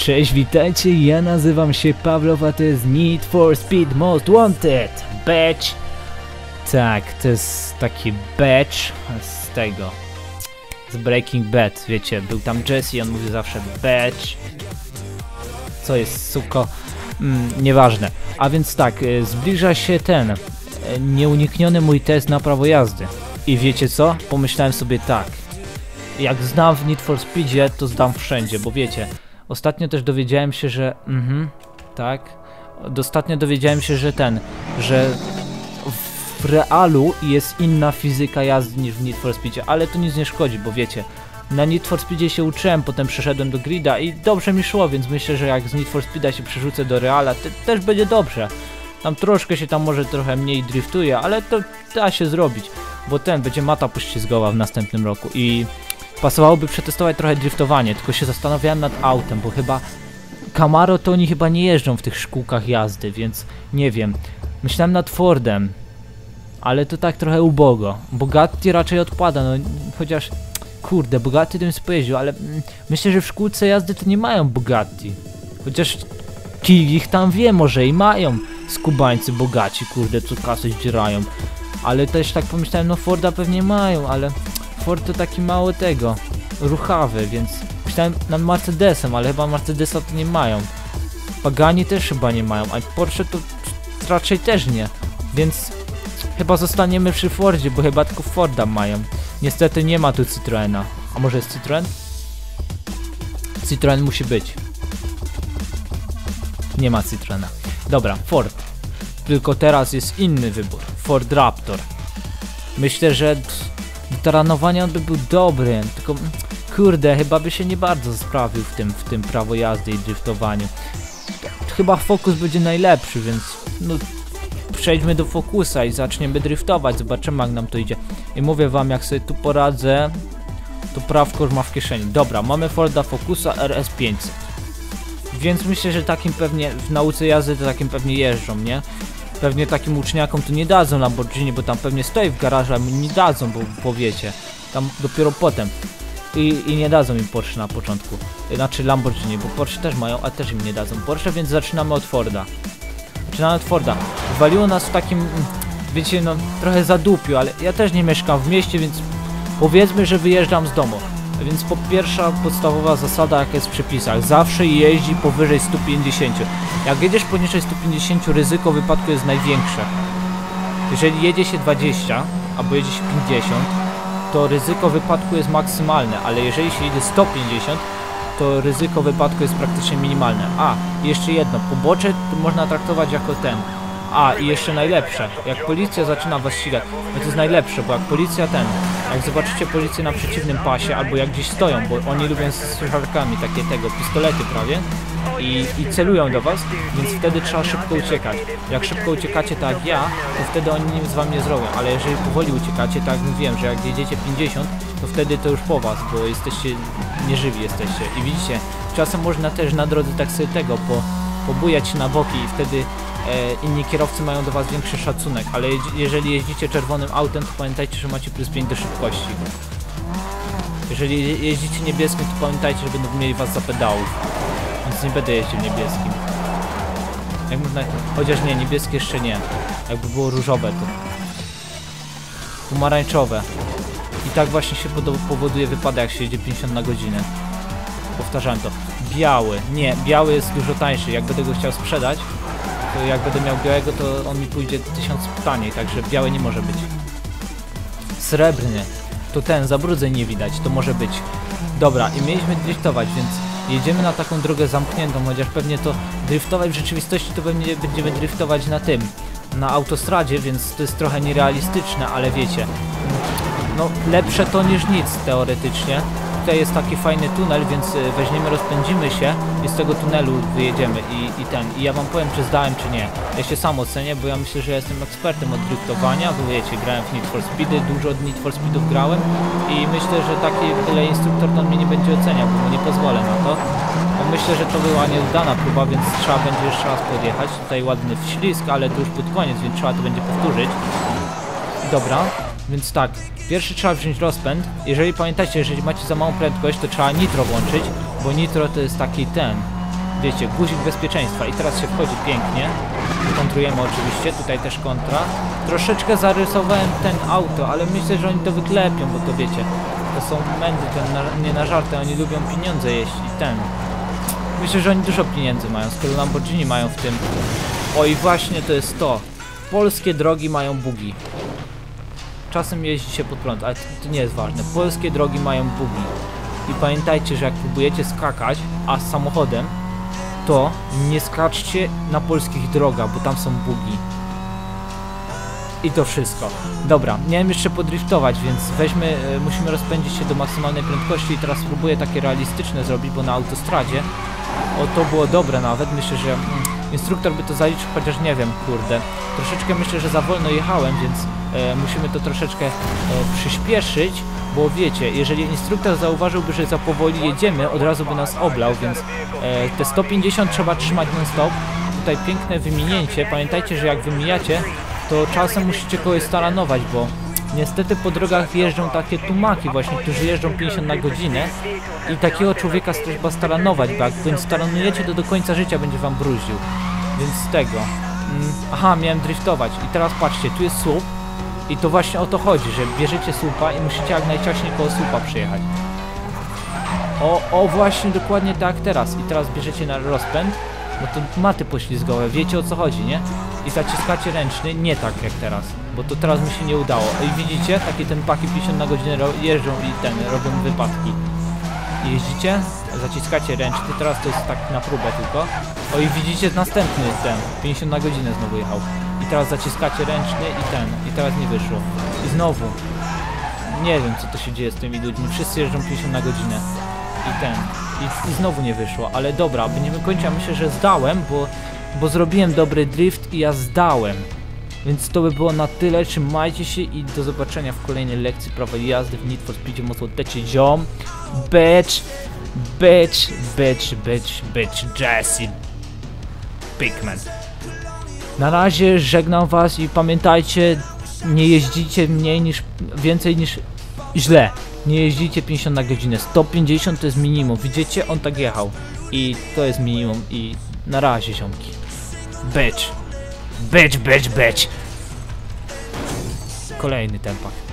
Cześć, witajcie, ja nazywam się Pawlow, a to jest Need for Speed Most Wanted, batch. Tak, to jest taki batch z tego, z Breaking Bad, wiecie, był tam Jesse, on mówił zawsze batch. Co jest, suko? Mm, nieważne. A więc tak, y, zbliża się ten, y, nieunikniony mój test na prawo jazdy. I wiecie co? Pomyślałem sobie tak, jak znam w Need for Speedzie, to zdam wszędzie, bo wiecie, ostatnio też dowiedziałem się, że... Mhm, tak. Ostatnio dowiedziałem się, że ten, że w realu jest inna fizyka jazdy niż w Need for Speedzie, ale to nic nie szkodzi, bo wiecie, na Need for Speedzie się uczyłem, potem przeszedłem do grida i dobrze mi szło, więc myślę, że jak z Need for Speeda się przerzucę do reala, to też będzie dobrze. Tam troszkę się tam może trochę mniej driftuje, ale to da się zrobić, bo ten będzie mata poślizgowa w następnym roku i pasowałoby przetestować trochę driftowanie, tylko się zastanawiałem nad autem, bo chyba Camaro to oni chyba nie jeżdżą w tych szkółkach jazdy, więc nie wiem. Myślałem nad Fordem, ale to tak trochę ubogo. Bugatti raczej odpada, no chociaż kurde, Bugatti tym się pojeździł, ale mm, myślę, że w szkółce jazdy to nie mają Bugatti. Chociaż ci ich tam wie, może i mają skubańcy bogaci, kurde, co kasy zdzierają. Ale też tak pomyślałem, no Forda pewnie mają, ale Ford to taki mało tego, ruchawy, więc myślałem nad Mercedesem, ale chyba Mercedesa to nie mają. Pagani też chyba nie mają, a Porsche to raczej też nie, więc chyba zostaniemy przy Fordzie, bo chyba tylko Forda mają. Niestety nie ma tu Citroena. A może jest Citroen? Citroen musi być. Nie ma Citroena. Dobra, Ford. Tylko teraz jest inny wybór. Ford Raptor. Myślę, że do taranowania on by był dobry, tylko mm, kurde, chyba by się nie bardzo sprawił w tym, w tym prawo jazdy i driftowaniu. Chyba Focus będzie najlepszy, więc no przejdźmy do Focusa i zaczniemy driftować, zobaczymy jak nam to idzie. I mówię wam, jak sobie tu poradzę, to prawko już ma w kieszeni. Dobra, mamy Forda Focusa RS500. Więc myślę, że takim pewnie w nauce jazdy to takim pewnie jeżdżą, nie? Pewnie takim uczniakom to nie dadzą Lamborghini, bo tam pewnie stoi w garażu, ale nie dadzą, bo powiecie. Tam dopiero potem. I, I nie dadzą im Porsche na początku. Znaczy Lamborghini, bo Porsche też mają, a też im nie dadzą Porsche, więc zaczynamy od Forda. Zaczynamy od Forda. Waliło nas w takim, wiecie, no trochę zadupiu, ale ja też nie mieszkam w mieście, więc powiedzmy, że wyjeżdżam z domu. Więc po pierwsza podstawowa zasada jaka jest w przepisach, zawsze jeździ powyżej 150. Jak jedziesz poniżej 150 ryzyko wypadku jest największe. Jeżeli jedzie się 20 albo jedzie się 50 to ryzyko wypadku jest maksymalne, ale jeżeli się jedzie 150 to ryzyko wypadku jest praktycznie minimalne. A, jeszcze jedno, pobocze można traktować jako ten, a, i jeszcze najlepsze, jak policja zaczyna was ścigać, no to jest najlepsze, bo jak policja ten, jak zobaczycie policję na przeciwnym pasie, albo jak gdzieś stoją, bo oni lubią z słuchawkami takie tego, pistolety prawie, i, i celują do was, więc wtedy trzeba szybko uciekać. Jak szybko uciekacie tak jak ja, to wtedy oni nic z wami nie zrobią, ale jeżeli powoli uciekacie, tak jak mówiłem, że jak jedziecie 50, to wtedy to już po was, bo jesteście nieżywi jesteście. I widzicie, czasem można też na drodze tak sobie tego, po, pobujać na boki i wtedy inni kierowcy mają do was większy szacunek, ale je, jeżeli jeździcie czerwonym autem, to pamiętajcie, że macie plus 5 do szybkości. Jeżeli je- jeździcie niebieskim, to pamiętajcie, że będą mieli was za pedałów. Więc nie będę jeździł niebieskim. Jak można... Chociaż nie, niebieskie jeszcze nie. Jakby było różowe to... Pomarańczowe. I tak właśnie się powoduje wypadek, jak się jedzie 50 na godzinę. Powtarzałem to. Biały. Nie, biały jest dużo tańszy. Jak będę go chciał sprzedać, jak będę miał białego, to on mi pójdzie 1000 taniej, także biały nie może być. Srebrny. To ten, zabrudzeń nie widać, to może być. Dobra, i mieliśmy driftować, więc jedziemy na taką drogę zamkniętą, chociaż pewnie to driftować w rzeczywistości to pewnie będziemy driftować na tym, na autostradzie, więc to jest trochę nierealistyczne, ale wiecie, no lepsze to niż nic teoretycznie. Tutaj jest taki fajny tunel, więc y, weźmiemy, rozpędzimy się i z tego tunelu wyjedziemy i, i ten. I ja wam powiem, czy zdałem, czy nie. Ja się sam ocenię, bo ja myślę, że jestem ekspertem od driftowania, bo wiecie, grałem w Need for Speedy, dużo od Need for Speedów grałem i myślę, że taki tyle instruktor to mnie nie będzie oceniał, bo mu nie pozwolę na to. Bo myślę, że to była nieudana próba, więc trzeba będzie jeszcze raz podjechać. Tutaj ładny wślizg, ale to już pod koniec, więc trzeba to będzie powtórzyć. Dobra, więc tak, pierwszy trzeba wziąć rozpęd. Jeżeli pamiętacie, jeżeli macie za małą prędkość, to trzeba nitro włączyć, bo nitro to jest taki ten, wiecie, guzik bezpieczeństwa i teraz się wchodzi pięknie. Kontrujemy oczywiście, tutaj też kontra. Troszeczkę zarysowałem ten auto, ale myślę, że oni to wyklepią, bo to wiecie, to są mędy, ten na, nie na żarty, oni lubią pieniądze jeść i ten. Myślę, że oni dużo pieniędzy mają, skoro Lamborghini mają w tym. Oj, właśnie to jest to. Polskie drogi mają bugi. Czasem jeździ się pod prąd, ale to, to nie jest ważne. Polskie drogi mają bugi. I pamiętajcie, że jak próbujecie skakać, a z samochodem, to nie skaczcie na polskich drogach, bo tam są bugi. I to wszystko. Dobra, miałem jeszcze podriftować, więc weźmy, e, musimy rozpędzić się do maksymalnej prędkości i teraz spróbuję takie realistyczne zrobić, bo na autostradzie o to było dobre nawet, myślę, że mm, instruktor by to zaliczył, chociaż nie wiem, kurde. Troszeczkę myślę, że za wolno jechałem, więc e, musimy to troszeczkę e, przyspieszyć, bo wiecie, jeżeli instruktor zauważyłby, że za powoli jedziemy, od razu by nas oblał, więc e, te 150 trzeba trzymać non stop. Tutaj piękne wyminięcie, pamiętajcie, że jak wymijacie, to czasem musicie kogoś staranować, bo niestety po drogach jeżdżą takie tumaki właśnie, którzy jeżdżą 50 na godzinę i takiego człowieka trzeba staranować, bo jak go staranujecie, to do końca życia będzie wam bruździł. Więc z tego. Mm, aha, miałem driftować i teraz patrzcie, tu jest słup i to właśnie o to chodzi, że bierzecie słupa i musicie jak najciaśniej koło słupa przyjechać. O, o właśnie, dokładnie tak teraz. I teraz bierzecie na rozpęd, no to maty poślizgowe, wiecie o co chodzi, nie? I zaciskacie ręczny, nie tak jak teraz, bo to teraz mi się nie udało. I widzicie, takie ten paki 50 na godzinę jeżdżą i ten, robią wypadki. Jeździcie, zaciskacie ręczny, teraz to jest tak na próbę tylko. O i widzicie następny ten, 50 na godzinę znowu jechał. I teraz zaciskacie ręczny i ten, i teraz nie wyszło. I znowu. Nie wiem co to się dzieje z tymi ludźmi, wszyscy jeżdżą 50 na godzinę. I ten, i, i znowu nie wyszło, ale dobra, będziemy kończyć, ja myślę, że zdałem, bo, bo zrobiłem dobry drift i ja zdałem. Więc to by było na tyle, trzymajcie się i do zobaczenia w kolejnej lekcji prawa jazdy w Need for Speedzie mocno ziom. Bitch, bitch, bitch, bitch, bitch, Jesse Pickman. Na razie żegnam was i pamiętajcie, nie jeździcie mniej niż, więcej niż źle. Nie jeździcie 50 na godzinę, 150 to jest minimum. Widzicie, on tak jechał i to jest minimum i na razie ziomki. Bitch. Bitch, bitch, bitch. Kolejny tempak.